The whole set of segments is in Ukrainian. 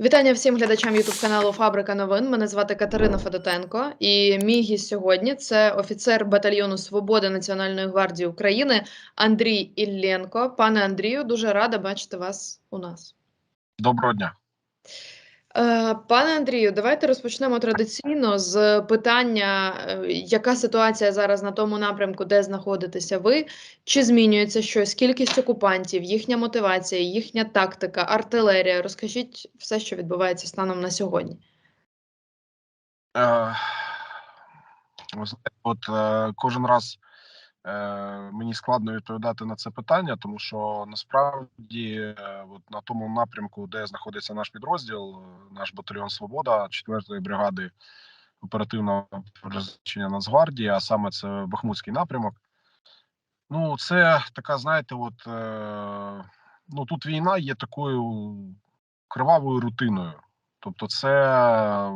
Вітання всім глядачам Ютуб каналу Фабрика новин. Мене звати Катерина Федотенко, і мій гість сьогодні це офіцер батальйону Свободи Національної гвардії України Андрій Ілленко. Пане Андрію, дуже рада бачити вас у нас. Доброго дня. Е, Пане Андрію, давайте розпочнемо традиційно з питання, е, яка ситуація зараз на тому напрямку, де знаходитеся ви? Чи змінюється щось? Кількість окупантів, їхня мотивація, їхня тактика, артилерія? Розкажіть все, що відбувається станом на сьогодні. Е, от кожен раз мені складно відповідати на це питання, тому що насправді, е, от на тому напрямку, де знаходиться наш підрозділ, е, наш батальйон Свобода 4-ї бригади оперативного призначення Нацгвардії, а саме це Бахмутський напрямок. Ну, це така, знаєте, от е, ну тут війна є такою кривавою рутиною. Тобто, це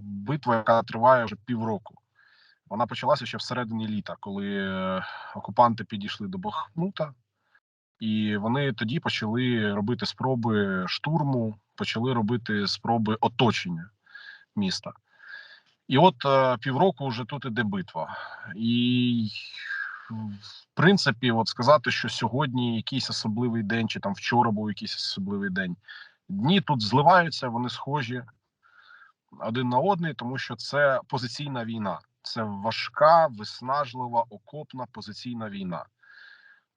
битва, яка триває вже півроку. Вона почалася ще всередині літа, коли е, окупанти підійшли до Бахмута, і вони тоді почали робити спроби штурму, почали робити спроби оточення міста. І от е, півроку вже тут іде битва. І в принципі, от сказати, що сьогодні якийсь особливий день, чи там вчора був якийсь особливий день. Дні тут зливаються, вони схожі один на одний, тому що це позиційна війна. Це важка, виснажлива, окопна позиційна війна.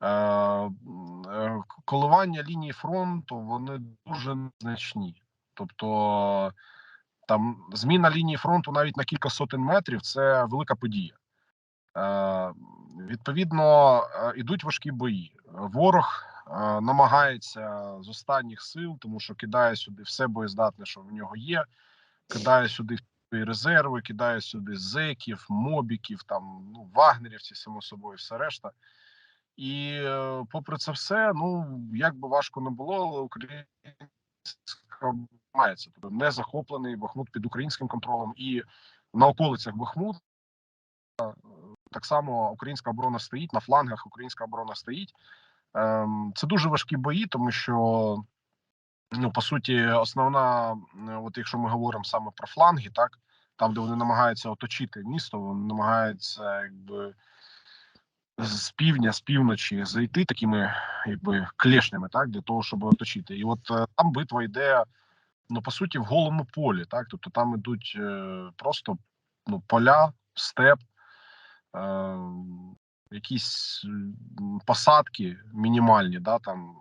Е, е, коливання лінії фронту вони дуже незначні. Тобто там зміна лінії фронту навіть на кілька сотень метрів це велика подія. Е, відповідно, е, ідуть важкі бої. Ворог е, намагається з останніх сил, тому що кидає сюди все боєздатне, що в нього є, кидає сюди свої резерви, кидає сюди зеків, мобіків, там ну вагнерівці, само собою, все решта. І е, попри це все, ну як би важко не було, але українська мається тобто не захоплений Бахмут під українським контролем і на околицях Бахмут. Так само українська оборона стоїть на флангах. Українська оборона стоїть. Ем, Це дуже важкі бої, тому що ну по суті, основна, е, от якщо ми говоримо саме про фланги, так там, де вони намагаються оточити місто, вони намагаються якби з півдня, з півночі зайти такими якби клешнями, так для того, щоб оточити. І от е, там битва йде. Ну, по суті, в голому полі, так тобто там ідуть е, просто ну, поля, степ, е, якісь посадки мінімальні, да, там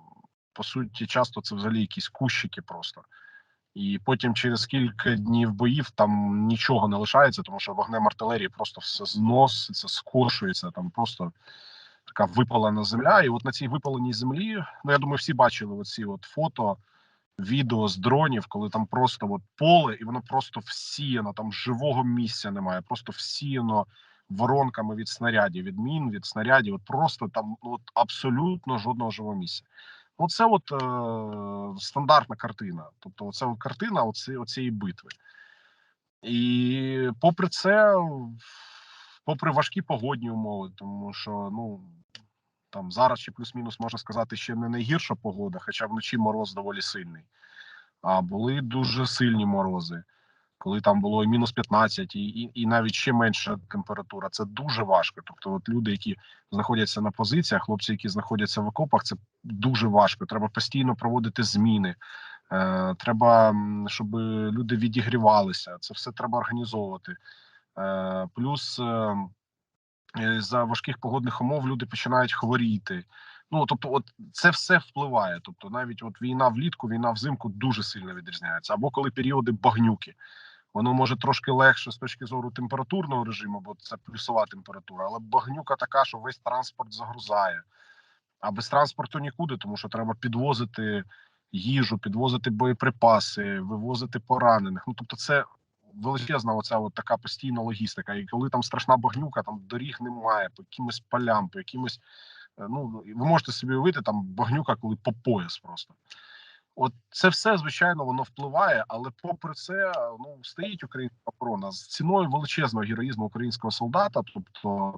по суті, часто це взагалі якісь кущики просто. І потім через кілька днів боїв там нічого не лишається, тому що вогнем артилерії просто все зноситься, скошується, там просто така випалена земля. І от на цій випаленій землі, ну я думаю, всі бачили оці от фото, відео з дронів, коли там просто от поле, і воно просто всіяно, там живого місця немає, просто всіяно воронками від снарядів, від мін, від снарядів. От просто там ну, от абсолютно жодного живого місця. Оце от е, стандартна картина. Тобто, оце от картина оці, оцієї битви. І попри це, попри важкі погодні умови, тому що ну там зараз ще плюс-мінус можна сказати, ще не найгірша погода, хоча вночі мороз доволі сильний. А були дуже сильні морози, коли там було і мінус 15, і, і, і навіть ще менша температура. Це дуже важко. Тобто, от люди, які знаходяться на позиціях, хлопці, які знаходяться в окопах, це дуже важко. Треба постійно проводити зміни. Е, треба, щоб люди відігрівалися. Це все треба організовувати. Е, плюс е, е, за важких погодних умов люди починають хворіти. Ну тобто, от це все впливає. Тобто, навіть от війна влітку, війна взимку дуже сильно відрізняється. Або коли періоди багнюки, воно може трошки легше з точки зору температурного режиму, бо це плюсова температура, але багнюка така, що весь транспорт загрузає. А без транспорту нікуди, тому що треба підвозити їжу, підвозити боєприпаси, вивозити поранених. Ну тобто, це величезна оця от така постійна логістика. І коли там страшна багнюка, там доріг немає, по якимось полям, по якимось. е, Ну ви можете собі уявити там багнюка, коли по пояс просто. От це все звичайно воно впливає, але попри це, ну стоїть українська оборона з ціною величезного героїзму українського солдата. Тобто,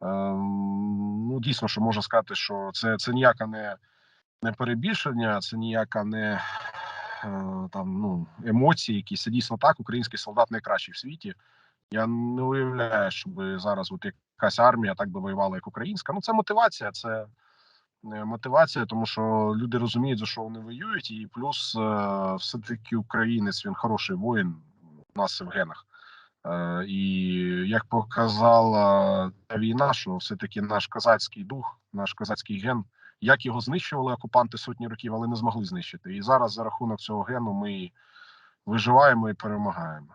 ем, ну дійсно, що можна сказати, що це, це ніяка не, не перебільшення, це ніяка не там ну емоції, якісь це дійсно так. Український солдат найкращий в світі. Я не уявляю, щоб зараз от якась армія так би воювала, як українська. Ну це мотивація, це е, мотивація, тому що люди розуміють, за що вони воюють, і плюс е, все таки українець він хороший воїн. У нас в генах. Е, І як показала ця війна, що все-таки наш козацький дух, наш козацький ген, як його знищували окупанти сотні років, але не змогли знищити. І зараз за рахунок цього гену ми виживаємо і перемагаємо.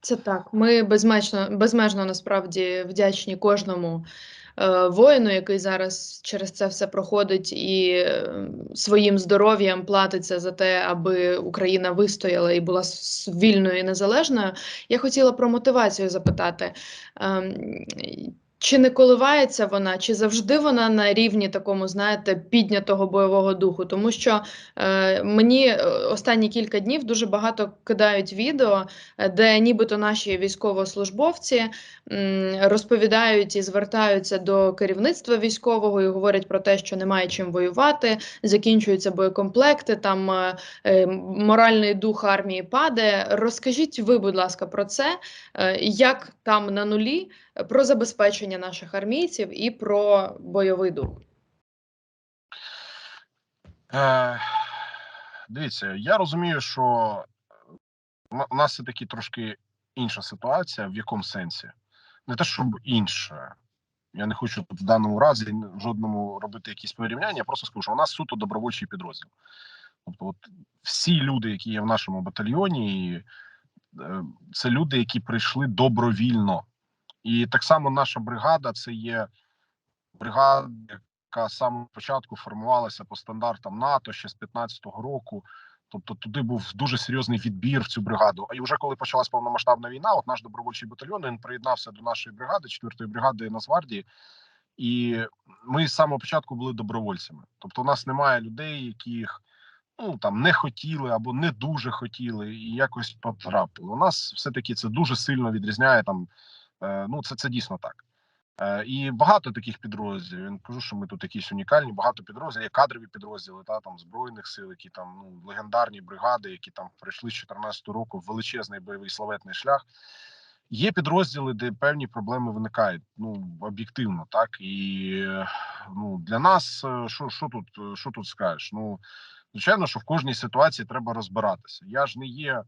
Це так. Ми безмежно, безмежно насправді вдячні кожному е, воїну, який зараз через це все проходить і е, своїм здоров'ям платиться за те, аби Україна вистояла і була вільною і незалежною. Я хотіла про мотивацію запитати. Чи не коливається вона, чи завжди вона на рівні такому, знаєте, піднятого бойового духу? Тому що е, мені е, останні кілька днів дуже багато кидають відео, е, де нібито наші військовослужбовці м, розповідають і звертаються до керівництва військового і говорять про те, що немає чим воювати, закінчуються боєкомплекти, там е, е, моральний дух армії падає. Розкажіть ви, будь ласка, про це, е, як там на нулі, про забезпечення наших армійців і про бойовий дух. Е, дивіться, я розумію, що у нас все таки трошки інша ситуація. В якому сенсі? Не те, щоб інша. Я не хочу в даному разі жодному робити якісь порівняння. Я просто скажу, що у нас суто добровольчий підрозділ. Тобто, от всі люди, які є в нашому батальйоні, е, це люди, які прийшли добровільно. І так само наша бригада це є бригада, яка з самого початку формувалася по стандартам НАТО ще з 15-го року. Тобто туди був дуже серйозний відбір в цю бригаду. А і вже коли почалась повномасштабна війна, от наш добровольчий батальйон він приєднався до нашої бригади, 4-ї бригади Нацгвардії, і ми з самого початку були добровольцями. Тобто, у нас немає людей, яких ну там не хотіли або не дуже хотіли, і якось потрапили. У нас все таки це дуже сильно відрізняє там. Е, ну, це це дійсно так. Е, і багато таких підрозділів. Я не кажу, що ми тут якісь унікальні. Багато підрозділів, є кадрові підрозділи, та там збройних сил, які там ну легендарні бригади, які там пройшли з 14 року в величезний бойовий славетний шлях. Є підрозділи, де певні проблеми виникають. Ну об'єктивно, так і ну для нас, е, що що тут, що тут скажеш? Ну звичайно, що в кожній ситуації треба розбиратися. Я ж не є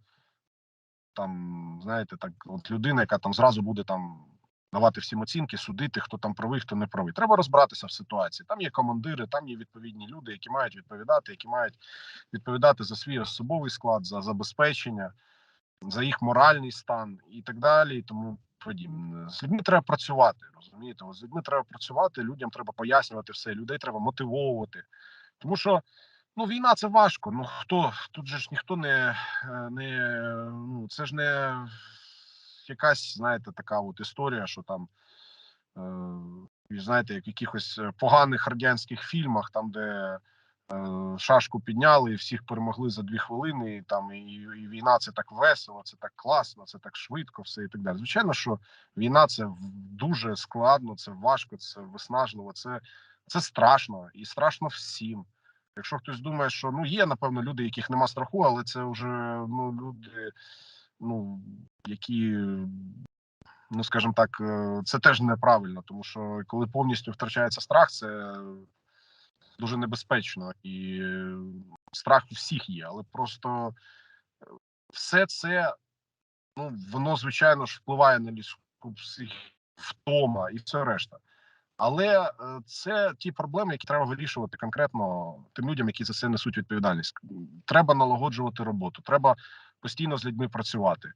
там, знаєте, так, от людина, яка там зразу буде там давати всім оцінки, судити, хто там правий, хто не правий. Треба розбиратися в ситуації. Там є командири, там є відповідні люди, які мають відповідати, які мають відповідати за свій особовий склад, за забезпечення, за їх моральний стан і так далі. Тому подібне. З людьми треба працювати. Розумієте, з людьми треба працювати, людям треба пояснювати все, людей треба мотивовувати, тому що. Ну, війна це важко. Ну хто тут же ж ніхто не, е, не ну це ж не якась, знаєте, така от історія, що там е, знаєте, як в якихось е, поганих радянських фільмах, там де е, шашку підняли і всіх перемогли за дві хвилини. І там і, і війна це так весело, це так класно, це так швидко, все і так далі. Звичайно, що війна це дуже складно, це важко, це виснажливо, це, це страшно і страшно всім. Якщо хтось думає, що ну є напевно люди, яких нема страху, але це вже ну люди, ну які, ну скажімо так, е, це теж неправильно, тому що коли повністю втрачається страх, це дуже небезпечно і е, страх у всіх є, але просто е, все це ну воно звичайно ж впливає на людську психіку, втома і все решта. Але е, це ті проблеми, які треба вирішувати конкретно тим людям, які за це несуть відповідальність. Треба налагоджувати роботу, треба постійно з людьми працювати.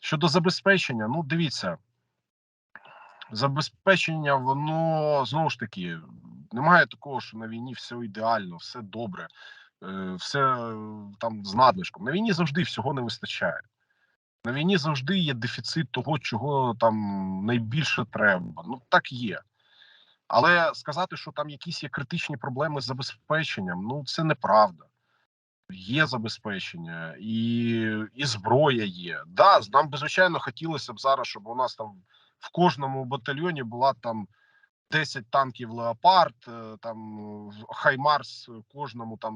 Щодо забезпечення, ну дивіться, забезпечення, воно знову ж таки немає такого, що на війні все ідеально, все добре, е, все там з надлишком. На війні завжди всього не вистачає. На війні завжди є дефіцит того, чого там найбільше треба. Ну так є. Але сказати, що там якісь є критичні проблеми з забезпеченням, ну це неправда. Є забезпечення і, і зброя є. Да, нам би звичайно хотілося б зараз, щоб у нас там в кожному батальйоні була там 10 танків Леопард, е, там е, Хаймарс, кожному там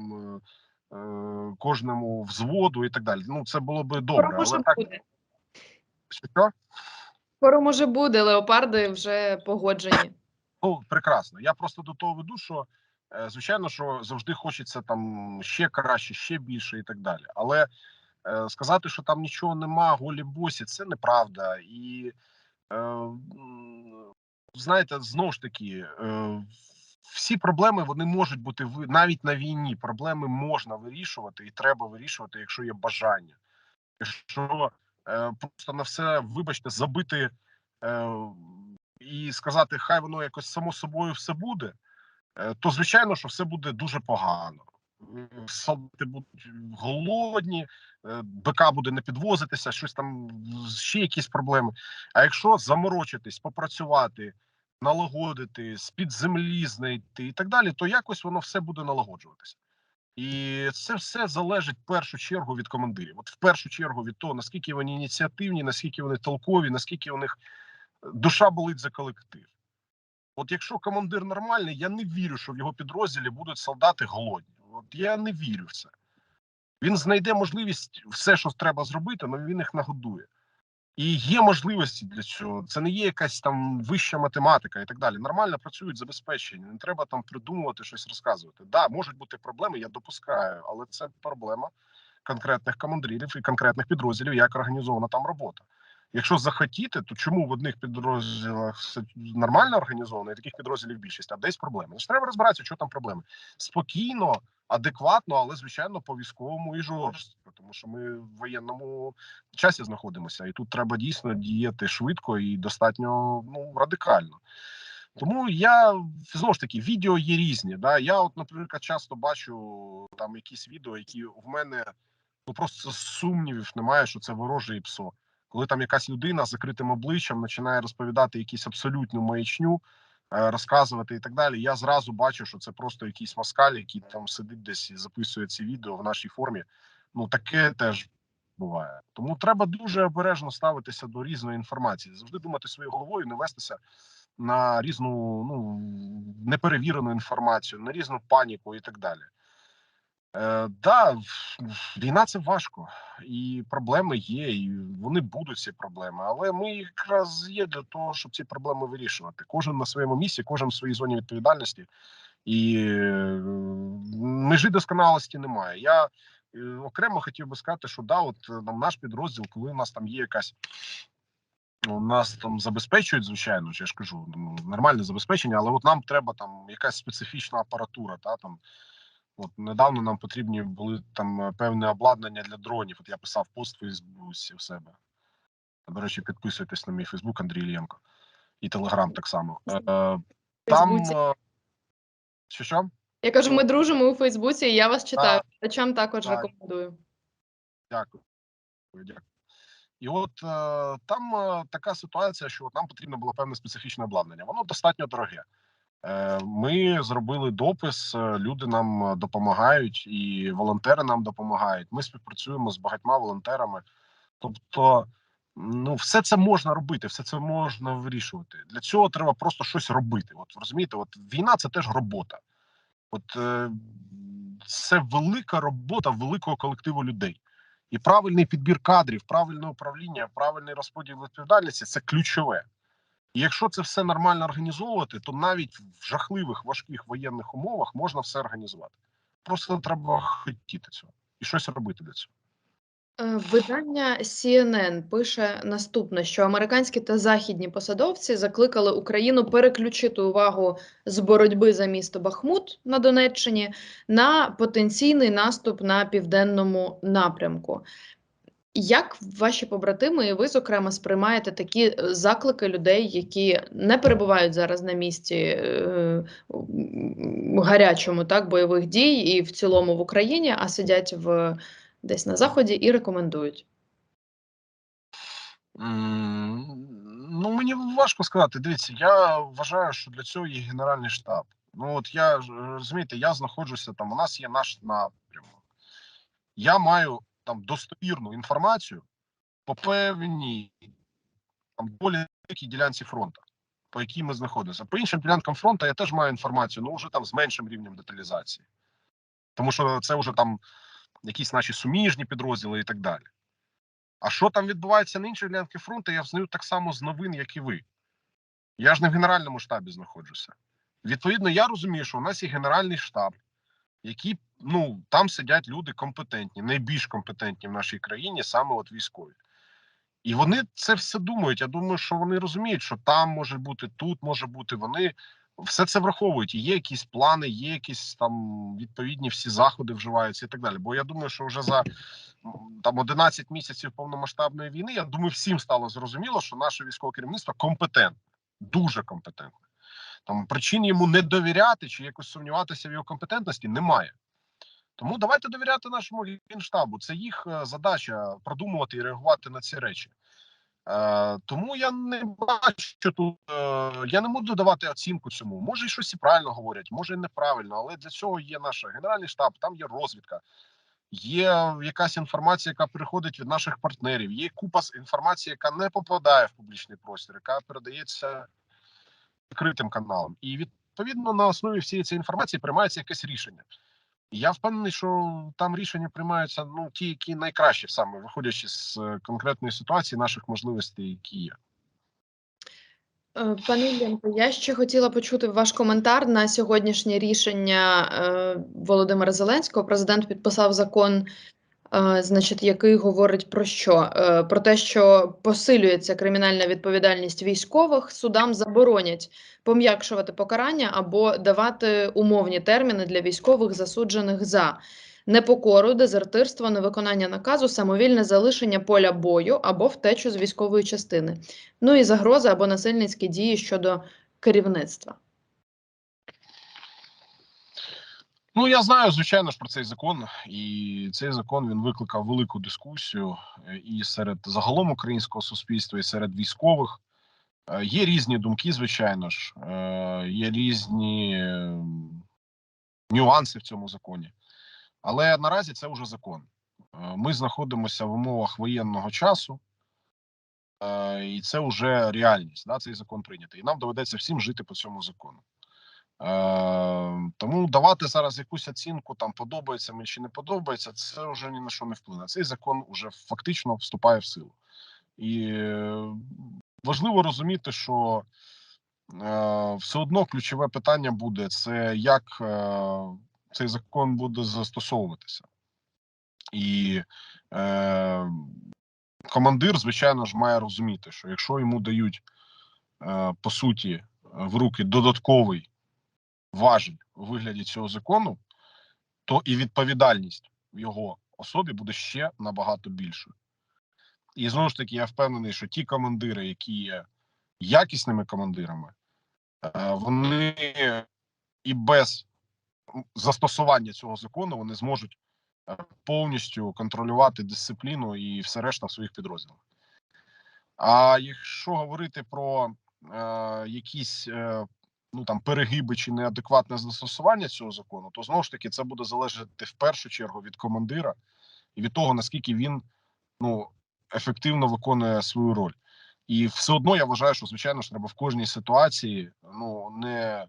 е, кожному взводу і так далі. Ну це було би Скоро добре, може але так буде. що? Скоро може буде, леопарди вже погоджені. Ну, прекрасно. Я просто до того веду, що е, звичайно, що завжди хочеться там ще краще, ще більше і так далі. Але е, сказати, що там нічого нема, голі босі, це неправда. І е, знаєте, знову ж таки, всі проблеми вони можуть бути навіть на війні. Проблеми можна вирішувати і треба вирішувати, якщо є бажання. Якщо просто на все, вибачте, забити. І сказати, хай воно якось само собою все буде, е, то звичайно, що все буде дуже погано. Солдати будуть голодні, е, БК буде не підвозитися, щось там ще якісь проблеми. А якщо заморочитись, попрацювати, налагодити, з під землі знайти і так далі, то якось воно все буде налагоджуватися. І це все залежить в першу чергу від командирів. От в першу чергу від того, наскільки вони ініціативні, наскільки вони толкові, наскільки у них душа болить за колектив. От якщо командир нормальний, я не вірю, що в його підрозділі будуть солдати голодні. От я не вірю в це. Він знайде можливість все, що треба зробити, але він їх нагодує. І є можливості для цього. Це не є якась там вища математика і так далі. Нормально працюють забезпечення. Не треба там придумувати щось розказувати. Да, можуть бути проблеми, я допускаю, але це проблема конкретних командирів і конкретних підрозділів, як організована там робота. Якщо захотіти, то чому в одних підрозділах все нормально організовано, і таких підрозділів більшість, а десь проблеми? Значить, треба розбиратися, що там проблеми. Спокійно, адекватно, але звичайно по військовому і жорстко, тому що ми в воєнному часі знаходимося, і тут треба дійсно діяти швидко і достатньо ну радикально. Тому я знову ж таки відео є різні. Да? Я, от, наприклад, часто бачу там якісь відео, які в мене ну просто сумнівів немає, що це вороже і псо. Коли там якась людина з закритим обличчям починає розповідати якісь абсолютну маячню, е, розказувати і так далі. Я зразу бачу, що це просто якийсь москаль, який там сидить десь і записує ці відео в нашій формі. Ну таке теж буває. Тому треба дуже обережно ставитися до різної інформації, завжди думати своєю головою, не вестися на різну ну неперевірену інформацію, на різну паніку і так далі. Е, да, війна це важко, і проблеми є, і вони будуть ці проблеми. Але ми якраз є для того, щоб ці проблеми вирішувати. Кожен на своєму місці, кожен в своїй зоні відповідальності, і е, межі досконалості немає. Я е, окремо хотів би сказати, що да, от там наш підрозділ, коли у нас там є якась. У нас там забезпечують, звичайно, я ж кажу, ну, нормальне забезпечення, але от нам треба там якась специфічна апаратура, та там От недавно нам потрібні були там е, певне обладнання для дронів. От я писав пост в Фейсбуці в себе. До речі, підписуйтесь на мій Фейсбук Андрій Ільєнко і Телеграм так само. Е, там е, що що? Я кажу, ми дружимо у Фейсбуці, і я вас читаю. Так. Також Так. рекомендую. Дякую. Дякую. І от там така ситуація, що от нам потрібно було певне специфічне обладнання. Воно достатньо дороге. Е, Ми зробили допис, е, люди нам е, допомагають, і волонтери нам допомагають. Ми співпрацюємо з багатьма волонтерами. Тобто, ну, все це можна робити, все це можна вирішувати. Для цього треба просто щось робити. От розумієте, от війна це теж робота. От це велика робота великого колективу людей. І правильний підбір кадрів, правильне управління, правильний розподіл відповідальності це ключове. Якщо це все нормально організовувати, то навіть в жахливих важких воєнних умовах можна все організувати. Просто треба хотіти цього і щось робити для цього. Е, Видання CNN пише наступне, що американські та західні посадовці закликали Україну переключити увагу з боротьби за місто Бахмут на Донеччині на потенційний наступ на південному напрямку. Як ваші побратими і ви, зокрема, сприймаєте такі е, заклики людей, які не перебувають зараз на місці е, гарячому так бойових дій і в цілому в Україні, а сидять в десь на заході і рекомендують? Ну мені важко сказати. Дивіться, я вважаю, що для цього є генеральний штаб. Ну от я розумієте, я знаходжуся там. У нас є наш напрямок. Я маю там достовірну інформацію по певній там доволі великій ділянці фронту, по якій ми знаходимося. По іншим ділянкам фронту я теж маю інформацію, ну вже там з меншим рівнем деталізації. тому що це вже там якісь наші суміжні підрозділи і так далі. А що там відбувається на іншій ділянці фронту, я взнаю так само з новин, як і ви. Я ж не в генеральному штабі знаходжуся. Відповідно, я розумію, що у нас є генеральний штаб, які ну там сидять люди компетентні, найбільш компетентні в нашій країні, саме от військові. І вони це все думають. Я думаю, що вони розуміють, що там може бути, тут може бути. Вони все це враховують. Є якісь плани, є якісь там відповідні всі заходи вживаються і так далі. Бо я думаю, що вже за там 11 місяців повномасштабної війни, я думаю, всім стало зрозуміло, що наше військове керівництво компетентне, дуже компетентне. Там причин йому не довіряти чи якось сумніватися в його компетентності немає. Тому давайте довіряти нашому генштабу. Це їх е, задача продумувати і реагувати на ці речі. Е, тому я не бачу тут. Е, я не буду давати оцінку цьому. Може, і щось і правильно говорять, може і неправильно, але для цього є наш генеральний штаб, там є розвідка, є якась інформація, яка приходить від наших партнерів. Є купа інформації, яка не попадає в публічний простір, яка передається відкритим каналом. І відповідно на основі всієї цієї інформації приймається якесь рішення. Я впевнений, що там рішення приймаються ну ті, які найкращі саме виходячи з е, конкретної ситуації, наших можливостей, які є. Е, Пане Іллєнко, я ще хотіла почути ваш коментар на сьогоднішнє рішення е, Володимира Зеленського. Президент підписав закон, значить, який говорить про що? Е, Про те, що посилюється кримінальна відповідальність військових, судам заборонять пом'якшувати покарання або давати умовні терміни для військових, засуджених за непокору, дезертирство, невиконання наказу, самовільне залишення поля бою або втечу з військової частини. Ну і загрози або насильницькі дії щодо керівництва. Ну я знаю, звичайно ж, про цей закон, і цей закон він викликав велику дискусію е, і серед загалом українського суспільства, і серед військових. Е, Є різні думки, звичайно ж, е, є різні е, нюанси в цьому законі. Але наразі це вже закон. Ми знаходимося в умовах воєнного часу, і це вже реальність. Да, цей закон прийнятий. І нам доведеться всім жити по цьому закону. Е, тому давати зараз якусь оцінку, там подобається мені чи не подобається, це вже ні на що не вплине. Цей закон вже фактично вступає в силу. І важливо розуміти, що е, все одно ключове питання буде: це як е, цей закон буде застосовуватися. І е, командир, звичайно ж, має розуміти, що якщо йому дають е, по суті в руки додатковий важіль у вигляді цього закону, то і відповідальність в його особі буде ще набагато більшою. І знову ж таки, я впевнений, що ті командири, які є якісними командирами, е, вони і без застосування цього закону вони зможуть е, повністю контролювати дисципліну і все решта в своїх підрозділах. А якщо говорити про е, якісь е, ну там перегиби чи неадекватне застосування цього закону, то знову ж таки це буде залежати в першу чергу від командира і від того наскільки він ну ефективно виконує свою роль. І все одно я вважаю, що звичайно ж треба в кожній ситуації ну не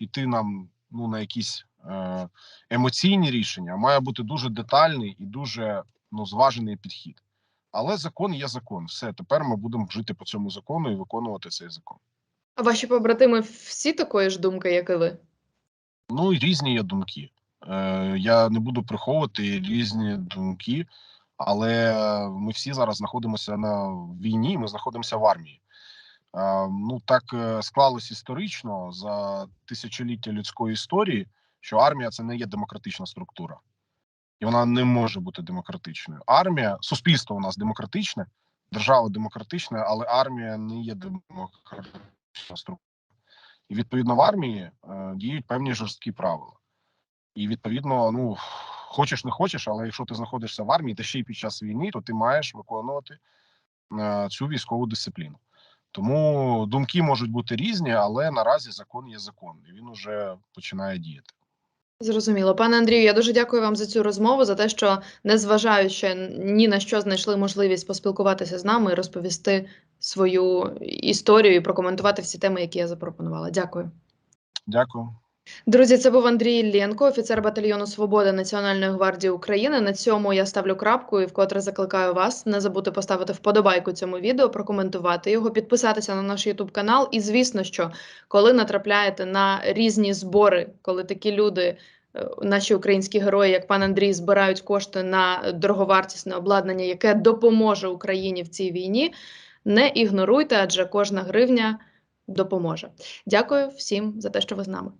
йти нам ну на якісь е, емоційні рішення, а має бути дуже детальний і дуже ну зважений підхід. Але закон є закон. Все тепер ми будемо жити по цьому закону і виконувати цей закон. А ваші побратими всі такої ж думки, як і ви? Ну різні є думки. Е, я не буду приховувати різні думки, але ми всі зараз знаходимося на війні. Ми знаходимося в армії. Е, ну так е, склалось історично за тисячоліття людської історії, що армія це не є демократична структура, і вона не може бути демократичною. Армія, суспільство у нас демократичне, держава демократична, але армія не є демократична структура. І відповідно в армії е, діють певні жорсткі правила. І відповідно, ну хочеш не хочеш, але якщо ти знаходишся в армії, та ще й під час війни, то ти маєш виконувати е, цю військову дисципліну. Тому думки можуть бути різні, але наразі закон є закон, і він уже починає діяти. Зрозуміло. Пане Андрію, я дуже дякую вам за цю розмову, за те, що незважаючи ні на що знайшли можливість поспілкуватися з нами розповісти свою історію і прокоментувати всі теми, які я запропонувала. Дякую. Дякую. Друзі, це був Андрій Іллєнко, офіцер батальйону Свобода Національної гвардії України. На цьому я ставлю крапку і вкотре закликаю вас не забути поставити вподобайку цьому відео, прокоментувати його, підписатися на наш Ютуб канал. І звісно, що коли натрапляєте на різні збори, коли такі люди. е, Наші українські герої, як пан Андрій, збирають кошти на дороговартісне обладнання, яке допоможе Україні в цій війні. Не ігноруйте, адже кожна гривня допоможе. Дякую всім за те, що ви з нами.